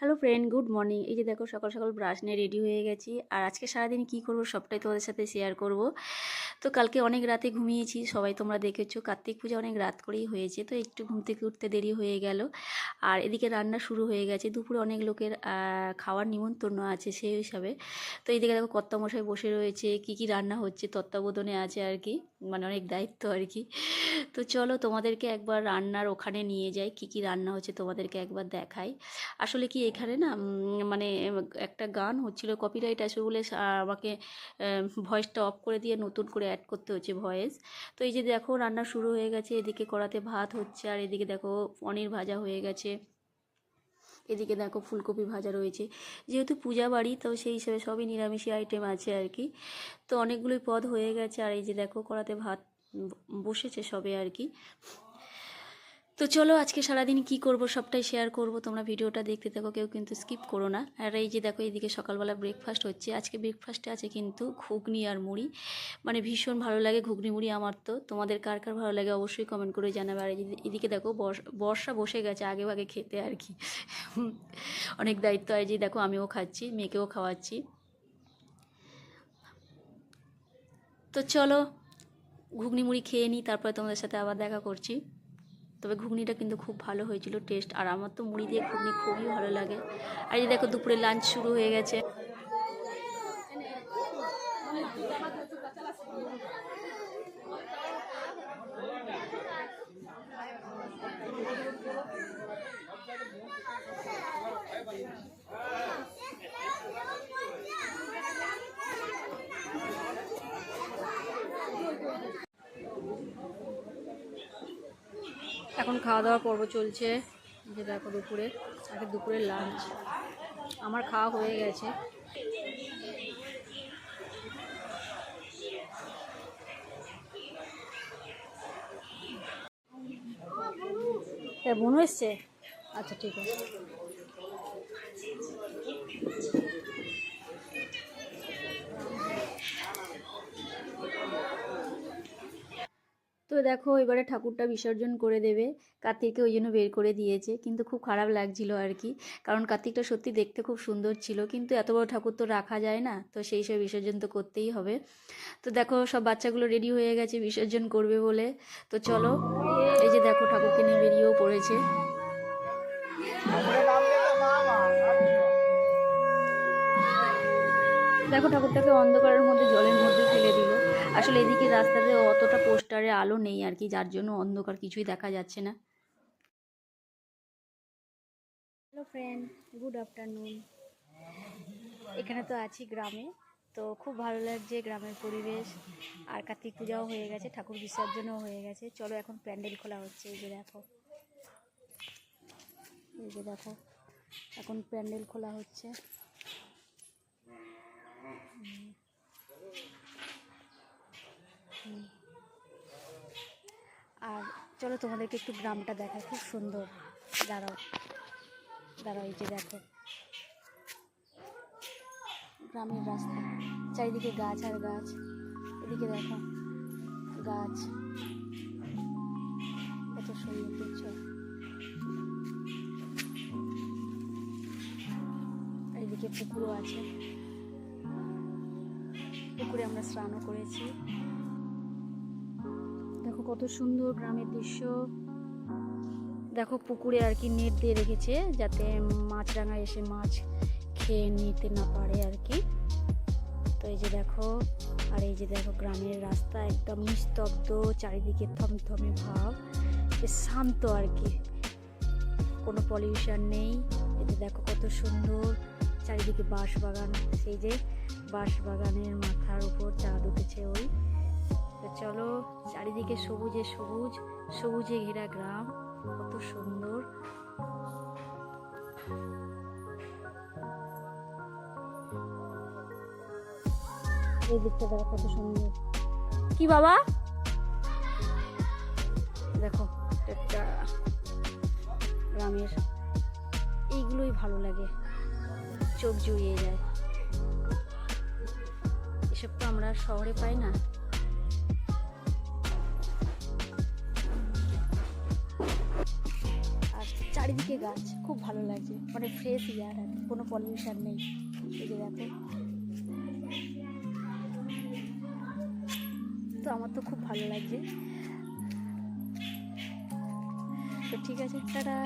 Hello friend good morning এই যে দেখো সকাল সকাল ব্রাশ নিয়ে রেডি হয়ে গেছি। আর আজকে সারাদিন কি করব সবটাই তোমাদের সাথে শেয়ার করব। তো কালকে অনেক রাতে ঘুমিয়েছি, সবাই তোমরা দেখেছ। কার্তিক পূজা অনেক রাত করেই হয়েছে, তো একটু ঘুম থেকে উঠতে দেরি হয়ে গেল। আর এদিকে রান্না শুরু হয়ে গেছে। দুপুরে অনেক লোকের খাওয়ার নিমন্ত্রণ আছে সেই হিসাবে। তো এইদিকে দেখো কর্তামশাই বসে রয়েছে, কি কি রান্না হচ্ছে তত্ত্বাবধানে আছে আর কি মানে অনেক দায়িত্ব আর কি। তো চলো তোমাদেরকে একবার রান্নার ওখানে নিয়ে যাই, কি কি রান্না হচ্ছে তোমাদেরকে একবার দেখাই। আসলে কি এখানে না মানে একটা গান হচ্ছিল কপিরাইট আছে বলে আমাকে ভয়েসটা অফ করে দিয়ে নতুন করে অ্যাড করতে হচ্ছে ভয়েস তো এই যে দেখো রান্না শুরু হয়ে গেছে, এদিকে কড়াতে ভাত হচ্ছে আর এদিকে দেখো পনির ভাজা হয়ে গেছে। এদিকে দেখো ফুলকপি ভাজা রয়েছে। যেহেতু পূজা বাড়ি, তো সেই হিসেবে সবই নিরামিষি আইটেম আছে আর কি। তো অনেকগুলোই পদ হয়ে গেছে আর এই যে দেখো কড়াতে ভাত বসেছে সবে আর কি। তো চলো আজকে সারাদিন কি করব সবটাই শেয়ার করব। তোমরা ভিডিওটা দেখতে থাকো, কেউ কিন্তু স্কিপ করো না। আর এই যে দেখো এইদিকে সকালবেলা ব্রেকফাস্ট হচ্ছে। আজকে ব্রেকফাস্টে আছে কিন্তু ঘুগনি আর মুড়ি। মানে ভীষণ ভালো লাগে ঘুগনি মুড়ি আমার তো। তোমাদের কার কার ভালো লাগে অবশ্যই কমেন্ট করে জানাবে। আর এদিকে দেখো, বর্ষ- বসে গেছে আগে ভাগে খেতে আর কি। অনেক দায়িত্ব। হয় যে দেখো, আমিও খাচ্ছি, মেয়েকেও খাওয়াচ্ছি। তো চলো, ঘুগনি মুড়ি খেয়ে নিই তারপরে তোমাদের সাথে আবার দেখা করছি। তবে ঘুগনিটা কিন্তু খুব ভালো হয়েছিল টেস্ট আর আমার তো মুড়ি দিয়ে ঘুগনি খুবই ভালো লাগে। আর এই দেখো, দুপুরে লাঞ্চ শুরু হয়ে গেছে। এখন খাওয়া দাওয়ার পর্ব চলছে। যে দেখো দুপুরে আগে দুপুরের লাঞ্চ আমার খাওয়া হয়ে গেছে। বোন এসছে? আচ্ছা ঠিক আছে। তো দেখো এবারে ঠাকুরটা বিসর্জন করে দেবে। কার্তিককে ওই জন্য বের করে দিয়েছে। কিন্তু খুব খারাপ লাগছিল আর কি। কারণ কার্তিকটা সত্যি দেখতে খুব সুন্দর ছিল। কিন্তু এত বড় ঠাকুর তো রাখা যায় না। তো সেই সব বিসর্জন তো করতেই হবে। তো দেখো সব বাচ্চাগুলো রেডি হয়ে গেছে, বিসর্জন করবে বলে। তো চলো, এই যে দেখো ঠাকুরকে নিয়ে বেরিয়েও পড়েছে। দেখো, ঠাকুরটাকে অন্ধকারের মধ্যে, জলের মধ্যে ফেলে দিল। আসলে এদিকে রাস্তাতে অতটা পোস্টারে আলো নেই আর কি, যার জন্য অন্ধকার কিছুই দেখা যাচ্ছে না। হ্যালো ফ্রেন্ড গুড আফটারনুন এখানে তো আছি গ্রামে, তো খুব ভালো লাগছে গ্রামের পরিবেশ। আর কার্তিক পূজাও হয়ে গেছে, ঠাকুর বিসর্জনও হয়ে গেছে। চলো এখন প্যান্ডেল খোলা হচ্ছে, এই যে দেখো। এই যে দেখো, এখন প্যান্ডেল খোলা হচ্ছে। আর চলো তোমাদেরকে একটু গ্রামটা দেখায় খুব সুন্দর। দাঁড়াও দাঁড়াও, এই যে দেখো। গ্রামের রাস্তা, চারিদিকে গাছ আর গাছ। এদিকে দেখো, গাছ। কত সুন্দর দেখছ। এদিকে পুকুরও আছে। পুকুরে আমরা স্নানও করেছি। দেখো কত সুন্দর গ্রামের দৃশ্য। দেখো পুকুরে আর কি নেট দিয়ে রেখেছে যাতে মাছরাঙা এসে মাছ খেয়ে নিতে না পারে আর কি। তো এই যে দেখো, আর এই যে দেখো গ্রামের রাস্তা একদম নিস্তব্ধ, চারিদিকে থমথমে ভাব বেশ শান্ত আর কি। কোনো পলিউশন নেই। এতে দেখো কত সুন্দর। চারিদিকে বাঁশ বাগান সেই যে বাঁশ বাগানের মাথার উপর চাঁদ উঠেছে ওই। চলো, চারিদিকে সবুজে সবুজ, সবুজে ঘেরা গ্রাম, কত সুন্দর। কত সুন্দর। কি বাবা? দেখো, একটা গ্রামের, এইগুলোই ভালো লাগে। চোখ জুড়িয়ে যায়। এসব তো আমরা শহরে পাই না। আর চারিদিকে গাছ, খুব ভালো লাগছে। মানে ফ্রেশ ইয়ার আর কোনো পলিউশন নেই। এই যে দেখো। তো আমার তো খুব ভালো লাগছে। তো ঠিক আছে, টাটা।